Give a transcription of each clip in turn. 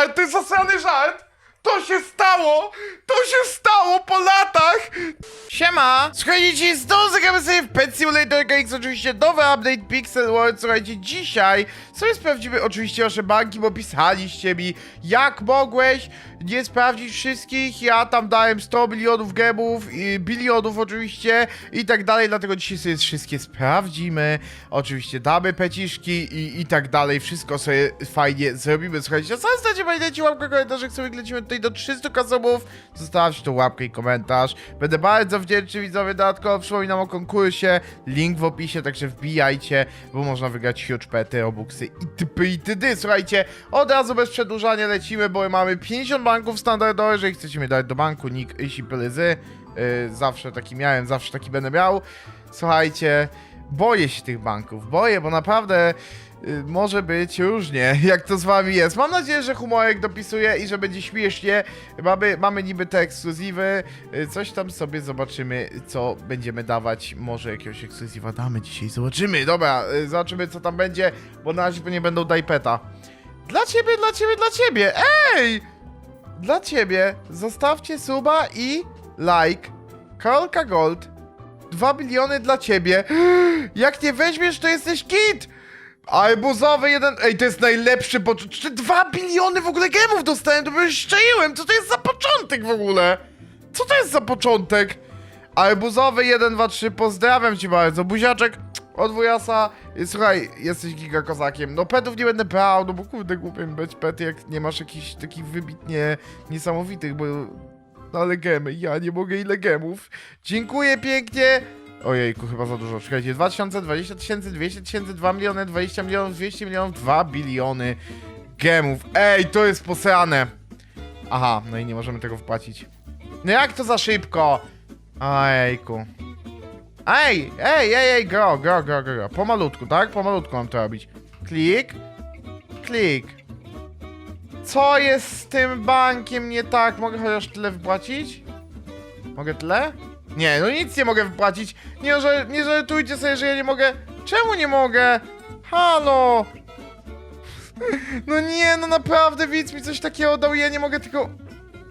ale jest zasrany żart! To się stało! To się stało po latach! Siema! Słuchajcie, dzisiaj znowu zagramy sobie w Pet Simulator X, oczywiście nowy update Pixel World. Słuchajcie, dzisiaj sobie sprawdzimy oczywiście wasze banki, bo pisaliście mi, jak mogłeś nie sprawdzić wszystkich. Ja tam dałem 100 milionów gemów, bilionów oczywiście i tak dalej, dlatego dzisiaj sobie wszystkie sprawdzimy. Oczywiście damy peciszki i, i tak dalej, wszystko sobie fajnie zrobimy. Słuchajcie, na samym starcie pamiętajcie łapkę, komentarz, jak sobie lecimy tutaj do 300 kasubów. Zostawcie tą łapkę i komentarz. Będę bardzo wdzięczny widzowie, dodatkowo przypominam o konkursie, link w opisie, także wbijajcie, bo można wygrać huge pety, obuksy i typy i tydy. Słuchajcie, od razu bez przedłużania lecimy, bo mamy 50 banków standardowych, jeżeli chcecie mnie dać do banku, nick Isi Pylyzy. Yy, zawsze taki miałem, zawsze taki będę miał. Słuchajcie, boję się tych banków, boję, bo naprawdę może być różnie, jak to z wami jest. Mam nadzieję, że humorek dopisuje i że będzie śmiesznie. Mamy, mamy niby te ekskluzywy, y, coś tam sobie zobaczymy, co będziemy dawać. Może jakiegoś ekskluzywa damy dzisiaj, zobaczymy. Dobra, y, zobaczymy co tam będzie, bo na razie nie będą dajpeta. Dla ciebie, dla ciebie, dla ciebie, ej! Dla ciebie, zostawcie suba i like. Karolka Gold. 2 biliony dla ciebie. Jak nie weźmiesz, to jesteś kit! Arbuzowy jeden. Ej, to jest najlepszy, bo 2 biliony w ogóle gemów dostałem, to już szczaiłem. Co to jest za początek w ogóle? Co to jest za początek? Arbuzowy 1, 2, 3, pozdrawiam cię bardzo. Buziaczek od wujasa. Słuchaj, jesteś giga kozakiem. No petów nie będę brał, no bo kurde głupio mi być pety, jak nie masz jakichś takich wybitnie niesamowitych, bo... No ale gemy, ja nie mogę ile gemów. Dziękuję pięknie. Ojejku, chyba za dużo. Czekajcie, 2000, 20 tysięcy, 200 tysięcy, 2 miliony, 20 milionów, 200 milionów, 2 biliony gemów. Ej, to jest posrane. Aha, no i nie możemy tego wpłacić. No jak to za szybko? Ojejku. Ej, ej, ej, ej, go, go, go, go, go. Pomalutku, tak? Pomalutku mam to robić. Klik. Klik. Co jest z tym bankiem nie tak? Mogę chociaż tyle wypłacić? Mogę tyle? Nie, no nic nie mogę wypłacić. Nie, że, nie żartujcie sobie, że ja nie mogę. Czemu nie mogę? Halo! No nie, no naprawdę widz mi coś takiego dał ja nie mogę tylko...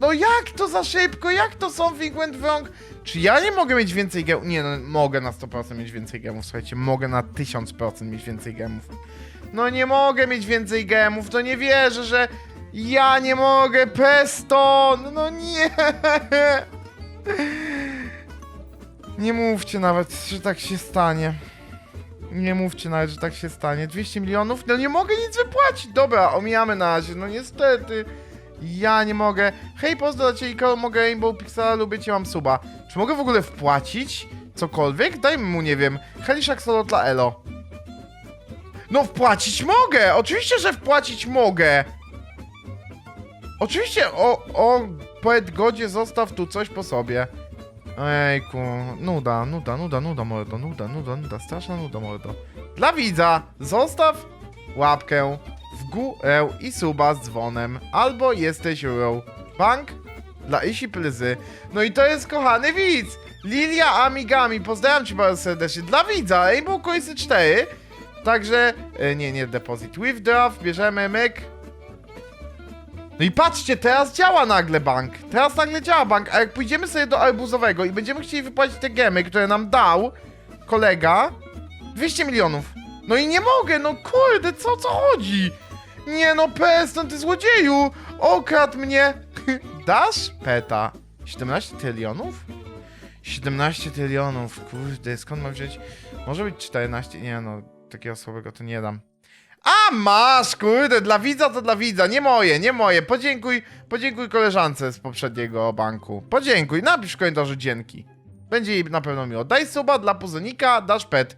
No jak to za szybko? Jak to something went wrong? Czy ja nie mogę mieć więcej gemów? Nie, no mogę na 100% mieć więcej gemów, słuchajcie, mogę na 1000% mieć więcej gemów. No nie mogę mieć więcej gemów, to nie wierzę, że ja nie mogę, pesto! No, no nie! Nie mówcie nawet, że tak się stanie. Nie mówcie nawet, że tak się stanie. 200 milionów? No nie mogę nic wypłacić. Dobra, omijamy na razie. No niestety. Ja nie mogę. Hej, pozdro dla ciebie, mogę Rainbow Pixela, lubię cię, mam suba. Czy mogę w ogóle wpłacić cokolwiek? Dajmy mu, nie wiem, Heliszak Solo dla Elo. No wpłacić mogę! Oczywiście, że wpłacić mogę! Oczywiście, o, o, poet godzie, zostaw tu coś po sobie. Ejku, nuda, nuda, nuda, nuda, mordo, nuda, nuda, nuda, straszna nuda, mordo. Dla widza, zostaw łapkę w górę i suba z dzwonem, albo jesteś Euro. Bank dla Isi Plyzy. No i to jest kochany widz! Lilia Amigami, pozdrawiam cię bardzo serdecznie. Dla widza, Rainbow Coinsy 4. Także, e, nie, nie, deposit. Withdraw, bierzemy myk. No i patrzcie, teraz działa nagle bank. Teraz nagle działa bank, a jak pójdziemy sobie do arbuzowego i będziemy chcieli wypłacić te gemy, które nam dał kolega, 200 milionów. No i nie mogę, no kurde, co, co chodzi? Nie no, Peston, ty złodzieju! Okradł mnie! Dasz? Peta. 17 trylionów? 17 trylionów, kurde, skąd mam wziąć? Może być 14, nie no, takiego słabego to nie dam. A masz, kurde, dla widza to dla widza, nie moje, nie moje. Podziękuj, podziękuj koleżance z poprzedniego banku. Podziękuj, napisz w komentarzu dzięki. Będzie jej na pewno miło. Daj suba dla puzonika, dasz pet.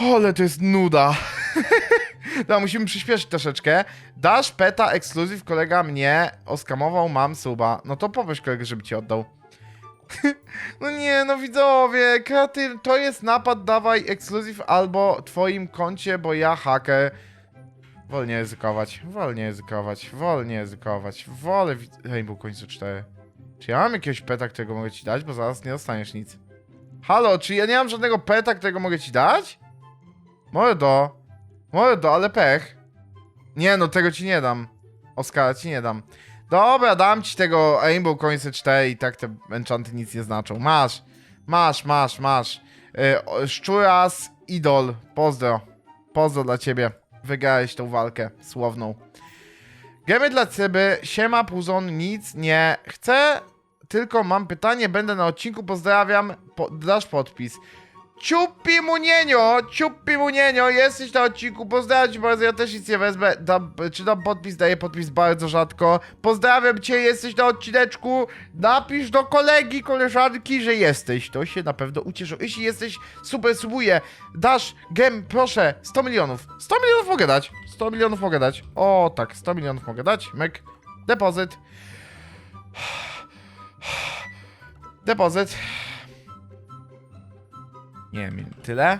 O, ale to jest nuda. No, musimy przyspieszyć troszeczkę. Dasz peta ekskluzyw, kolega mnie oskamował, mam suba. No to powiesz kolega, żeby ci oddał. No nie, no widzowie, kreatyw, to jest napad, dawaj ekskluzyw albo twoim koncie, bo ja haker. Wolnie ryzykować, wolnie ryzykować, wolnie ryzykować, wolę wi- Rainbow końcu 4. Czy ja mam jakiegoś peta, którego mogę ci dać, bo zaraz nie dostaniesz nic. Halo, czy ja nie mam żadnego peta, którego mogę ci dać? Mordo, mordo, ale pech. Nie no, tego ci nie dam. Oskara ci nie dam. Dobra, dam ci tego Rainbow Coinsy 4 i tak te enchanty nic nie znaczą. Masz, masz, masz, masz. Yy, Szczuras, idol, pozdro. Pozdro dla ciebie. Wygrałeś tą walkę słowną. Gemy dla ciebie, siema Puzon, nic nie chcę, tylko mam pytanie, będę na odcinku, pozdrawiam, po, dasz podpis. Ciupi munienio, ciupi munienio, jesteś na odcinku, pozdrawiam cię bardzo, ja też nic nie wezmę, dam, czy dam podpis, daję podpis bardzo rzadko. Pozdrawiam cię, jesteś na odcineczku, napisz do kolegi, koleżanki, że jesteś, to się na pewno ucieszy. Jeśli jesteś, super, subuję, dasz, gem, proszę, 100 milionów, 100 milionów mogę dać, 100 milionów mogę dać, o tak, 100 milionów mogę dać, myk, depozyt. Depozyt. Nie wiem, tyle?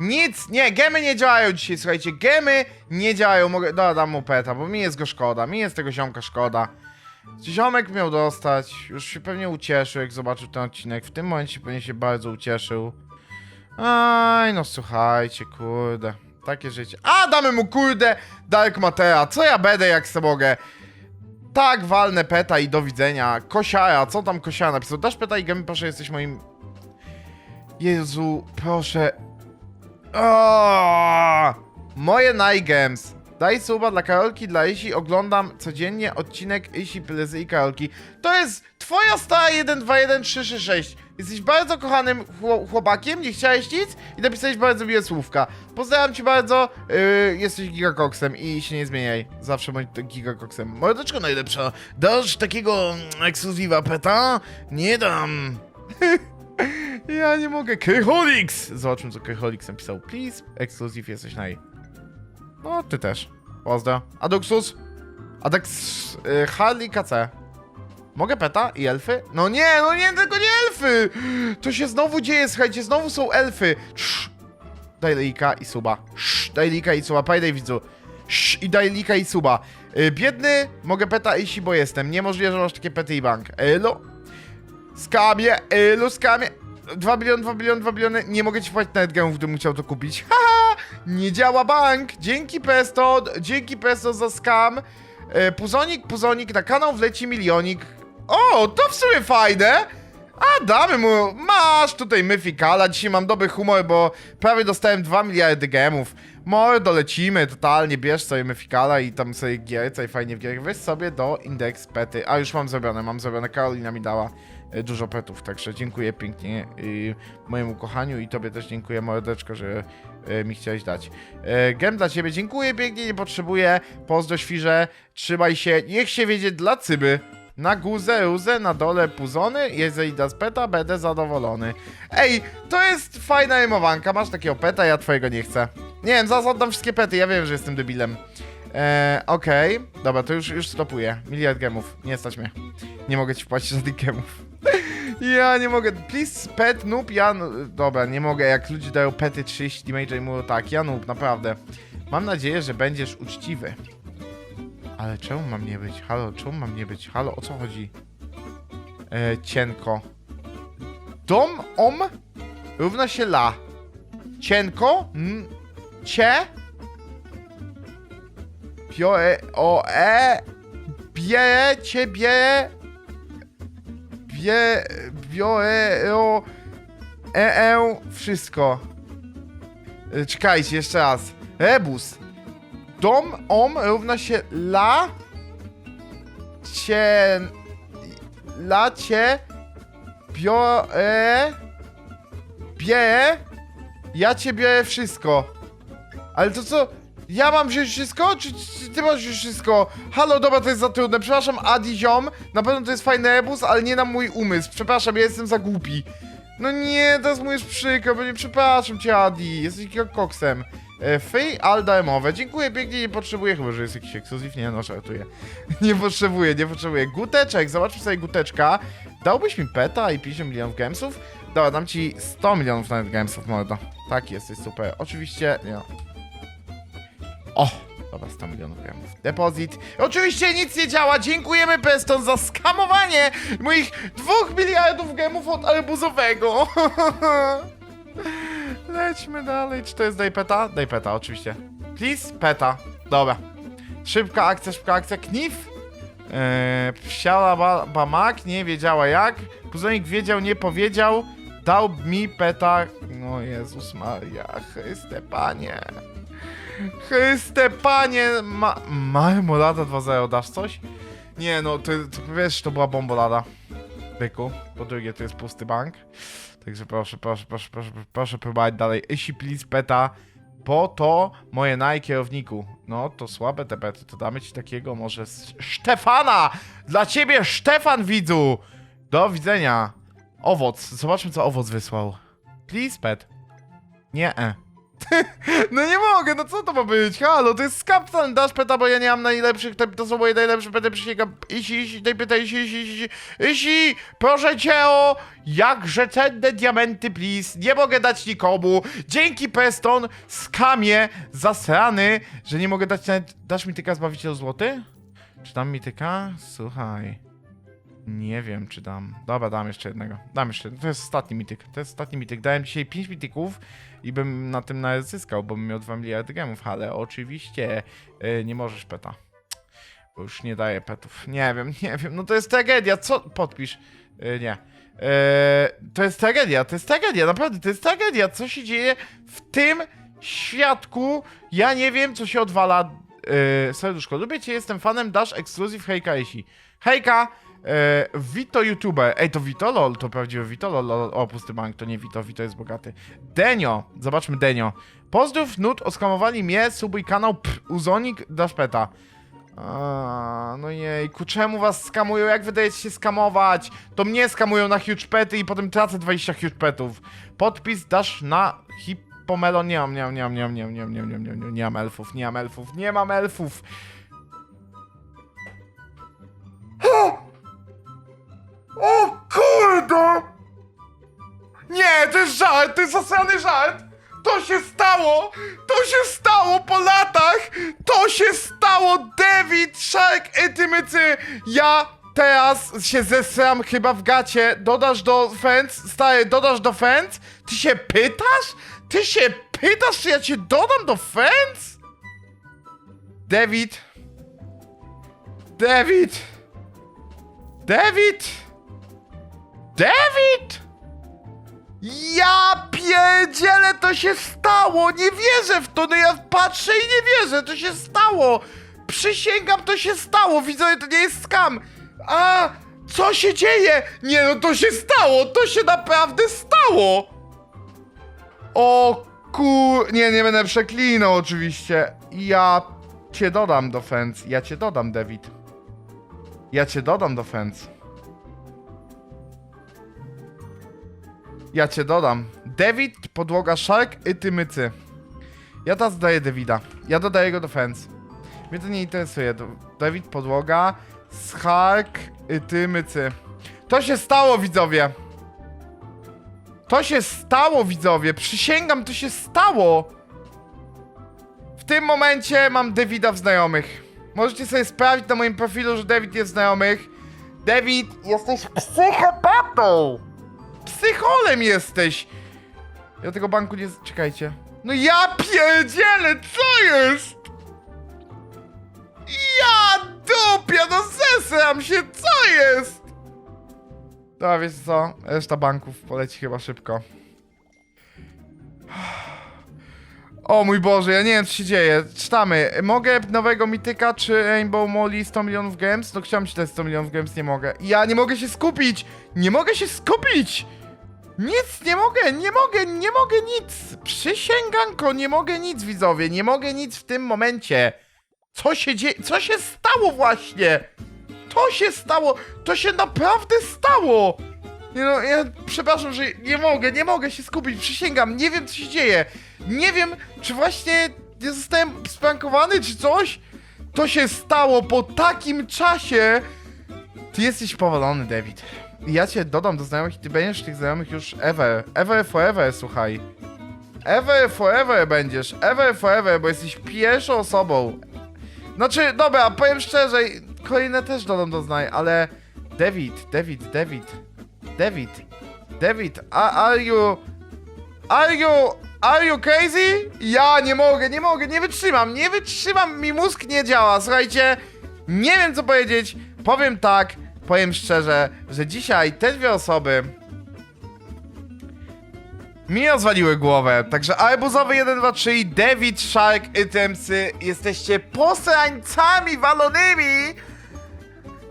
Nic, nie, gemy nie działają dzisiaj, słuchajcie, gemy nie działają, mogę, no, mu peta, bo mi jest go szkoda, mi jest tego ziomka szkoda. Ziomek miał dostać, już się pewnie ucieszył, jak zobaczył ten odcinek, w tym momencie pewnie się bardzo ucieszył. Aj, no słuchajcie, kurde, takie życie. A, damy mu, kurde, Dark Matea, co ja będę, jak se mogę? Tak, walnę peta i do widzenia. Kosiara, co tam Kosiara napisał? Dasz peta i gemy, proszę, jesteś moim... Jezu, proszę. O! Moje Nigems. Daj suba dla Karolki, dla Isi. Oglądam codziennie odcinek Isi, Plezy i Karolki. To jest twoja stara 121366. Jesteś bardzo kochanym chło- chłopakiem, nie chciałeś nic i napisałeś bardzo miłe słówka. Pozdrawiam cię bardzo, yy, jesteś gigakoksem i się nie zmieniaj. Zawsze bądź gigakoksem. Mordeczko najlepsza. Dasz takiego mm, ekskluzywa peta? Nie dam. Ja nie mogę. Kryholix! Zobaczmy, co Kryholix napisał. Please, ekskluzyw jesteś naj. No, ty też. Pozdro. Aduxus? Adax... Y, Harley KC. Mogę peta i elfy? No nie, no nie, tylko nie elfy! To się znowu dzieje, słuchajcie, znowu są elfy. Sz. Daj lika i suba. Sz. Daj lika i suba, pamiętaj widzu. Sz. I daj lika i suba. Y, biedny, mogę peta iść, bo jestem. Niemożliwe, że masz takie pety i bank. Elo. Skamie, elo, skamie. 2 biliony, 2 biliony, 2 biliony. Nie mogę ci płacić nawet gemów, gdybym chciał to kupić. Haha! Nie działa bank! Dzięki Pesto, dzięki Pesto za skam. E, puzonik, puzonik, na kanał wleci milionik. O, to w sumie fajne! A, damy mu, masz tutaj Myfikala, dzisiaj mam dobry humor, bo prawie dostałem 2 miliardy gemów. Mordo, lecimy, totalnie, bierz sobie Myfikala i tam sobie gierce i fajnie w gierach. Weź sobie do indeks pety. A, już mam zrobione, mam zrobione, Karolina mi dała dużo petów, także dziękuję pięknie y, mojemu kochaniu i tobie też dziękuję, mordeczko, że e, mi chciałeś dać. E, gem dla ciebie, dziękuję pięknie, nie potrzebuję, pozdro świrze, trzymaj się, niech się wiedzie dla cyby. Na guzę, ruzę, na dole puzony, jeżeli dasz peta, będę zadowolony. Ej, to jest fajna rymowanka, masz takiego peta, ja twojego nie chcę. Nie wiem, zaraz oddam wszystkie pety, ja wiem, że jestem debilem. Eee, okej, dobra, to już, już stopuję. Miliard gemów, nie stać mnie. Nie mogę ci wpłacić żadnych gemów. Ja nie mogę. Please, pet, noob, ja. Dobra, nie mogę. Jak ludzie dają pety 30 damage i mówią tak, ja noob, naprawdę. Mam nadzieję, że będziesz uczciwy. Ale czemu mam nie być? Halo, czemu mam nie być? Halo, o co chodzi? E, cienko. Dom, om równa się la. Cienko, m, cie, pio, e, o, e, bie, ciebie, bie, bio, e, o, e, e, wszystko. E, Czekajcie, jeszcze raz. Rebus. Dom, om równa się la, cie, la, cie, bio, e, bie, ja cię biorę wszystko. Ale to co? Ja mam wziąć wszystko? Czy, czy ty masz wziąć wszystko? Halo, dobra, to jest za trudne. Przepraszam, Adi ziom. Na pewno to jest fajny rebus, ale nie na mój umysł. Przepraszam, ja jestem za głupi. No nie, teraz mu jest przykro, bo nie przepraszam cię, Adi. Jesteś koksem. E, Free all darmowe. Dziękuję pięknie, nie potrzebuję, chyba że jest jakiś ekskluzyw. Nie, no żartuję. nie potrzebuję, nie potrzebuję. Guteczek, zobaczmy sobie guteczka. Dałbyś mi peta i 50 milionów gemsów? Dobra, dam ci 100 milionów nawet gemsów, mordo. Tak, jesteś super. Oczywiście, nie. O! Dobra, 100 milionów gemów. Depozyt. Oczywiście nic nie działa. Dziękujemy Peston za skamowanie moich 2 miliardów gemów od arbuzowego. Lećmy dalej. Czy to jest daj peta? Daj peta, oczywiście. Please, peta. Dobra. Szybka akcja, szybka akcja. Knif? Eee, wsiała ba, bamak, nie wiedziała jak. Puzonik wiedział, nie powiedział. Dał mi peta. No Jezus Maria, Chryste Panie. Chryste Panie. Ma, marmolada 2.0, dasz coś? Nie no, to wiesz, to była bombolada. Byku. Po drugie, to jest pusty bank. Także proszę, proszę, proszę, proszę, proszę próbować dalej. Isi, please, peta. Po to moje naj kierowniku. No, to słabe te bety, to damy ci takiego może z Stefana! Dla ciebie, Stefan, widzu! Do widzenia. Owoc, zobaczmy co owoc wysłał. Please, pet. Nie, e. No nie mogę, no co to ma być? Halo, to jest Captain Dash peta, bo ja nie mam najlepszych, te, to są moje najlepsze pety, przysięgam. Isi, isi, tej pytaj, isi, isi, isi, isi, proszę cię o jakże cenne diamenty, please. Nie mogę dać nikomu. Dzięki Peston, skamie, zasrany, że nie mogę dać nawet, dasz mi tyka zbawiciel złoty? Czy dam mi tyka? Słuchaj. Nie wiem, czy dam. Dobra, dam jeszcze jednego. Dam jeszcze. To jest ostatni mityk. To jest ostatni mityk. Dałem dzisiaj 5 mityków i bym na tym nawet zyskał, bo bym miał 2 miliardy gemów, ale oczywiście yy, nie możesz peta. Bo już nie daję petów. Nie wiem, nie wiem. No to jest tragedia. Co? Podpisz. Yy, nie. Yy, to jest tragedia, to jest tragedia, naprawdę, to jest tragedia. Co się dzieje w tym świadku? Ja nie wiem, co się odwala. Yy, serduszko, lubię cię, jestem fanem Dash Exclusive Hejka Isi. Hejka! E, Vito YouTuber. Ej, to Vito lol, to prawdziwy Vito lol. O, pusty bank, to nie Vito, Vito jest bogaty. Denio, zobaczmy Denio. Pozdrów, nut, oskamowali mnie, subuj kanał, pff, Uzonik, Daszpeta. A, no jejku, czemu was skamują? Jak wydajecie się skamować? To mnie skamują na huge pety i potem tracę 20 huge petów. Podpis dasz na hipomelon. Nie mam, nie mam, nie mam, nie mam, nie mam, nie mam, nie mam, nie mam, nie mam elfów, nie mam elfów, nie mam elfów. O kurde! Nie, to jest żart, to jest zasrany żart! To się stało! To się stało po latach! To się stało! David Shark Etymycy! Ja teraz się zesram chyba w gacie. Dodasz do fence? Stary, dodasz do fence? Ty się pytasz? Ty się pytasz, czy ja cię dodam do fence? David? David? David? David? Ja pierdzielę, to się stało! Nie wierzę w to, no ja patrzę i nie wierzę, to się stało! Przysięgam, to się stało, widzowie, to nie jest skam! A, co się dzieje? Nie no, to się stało, to się naprawdę stało! O kur... Nie, nie będę przeklinał oczywiście. Ja cię dodam do fence, ja cię dodam, David. Ja cię dodam do fence. Ja cię dodam. David, podłoga Shark ty mycy. Ja teraz dodaję Davida. Ja dodaję go do fence. Mnie to nie interesuje. David, podłoga, Shark ty mycy. To się stało, widzowie. To się stało, widzowie. Przysięgam, to się stało. W tym momencie mam Davida w znajomych. Możecie sobie sprawdzić na moim profilu, że David jest w znajomych. David, jesteś psychopatą! Psycholem jesteś! Ja tego banku nie... Czekajcie. No ja pierdzielę, co jest? Ja dupia, no zesram się, co jest? Dobra, wiecie co? Reszta banków poleci chyba szybko. O mój Boże, ja nie wiem co się dzieje. Czytamy. Mogę nowego mityka czy Rainbow Molly 100 milionów games? No chciałem czytać 100 milionów games, nie mogę. Ja nie mogę się skupić! Nie mogę się skupić! Nic nie mogę, nie mogę, nie mogę nic! Przysięganko, nie mogę nic, widzowie, nie mogę nic w tym momencie. Co się dzieje? Co się stało właśnie? To się stało! To się naprawdę stało! Nie no, ja przepraszam, że nie mogę, nie mogę się skupić, przysięgam, nie wiem co się dzieje. Nie wiem, czy właśnie ja zostałem sprankowany, czy coś? To się stało po takim czasie. Ty jesteś powalony, David. Ja cię dodam do znajomych i ty będziesz tych znajomych już ever. Ever forever, słuchaj. Ever forever będziesz. Ever forever, bo jesteś pierwszą osobą. Znaczy, dobra, powiem szczerze, kolejne też dodam do znaj, ale... David, David, David. David. David, are you... Are you... Are you crazy? Ja nie mogę, nie mogę, nie wytrzymam, nie wytrzymam, mi mózg nie działa, słuchajcie, nie wiem co powiedzieć, powiem tak, powiem szczerze, że dzisiaj te dwie osoby mi rozwaliły głowę, także Arbuzowy 1, 2, 3 i David Shark Itemsy jesteście posrańcami walonymi,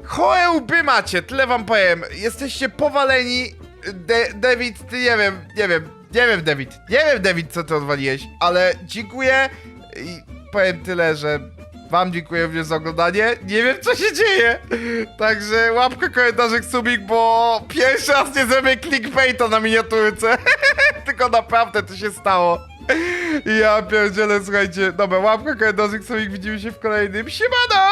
Chore łby macie, tyle wam powiem. Jesteście powaleni. De David, ty nie wiem, nie wiem, nie wiem, David. Nie wiem, David, co ty odwaliłeś, ale dziękuję i powiem tyle, że wam dziękuję również za oglądanie. Nie wiem, co się dzieje. Także łapka, komentarzyk, subik, bo pierwszy raz nie zrobię clickbaita na miniaturce. Tylko naprawdę to się stało. Ja pierdzielę, słuchajcie. Dobra, łapka, komentarzyk, subik, widzimy się w kolejnym. Siemano!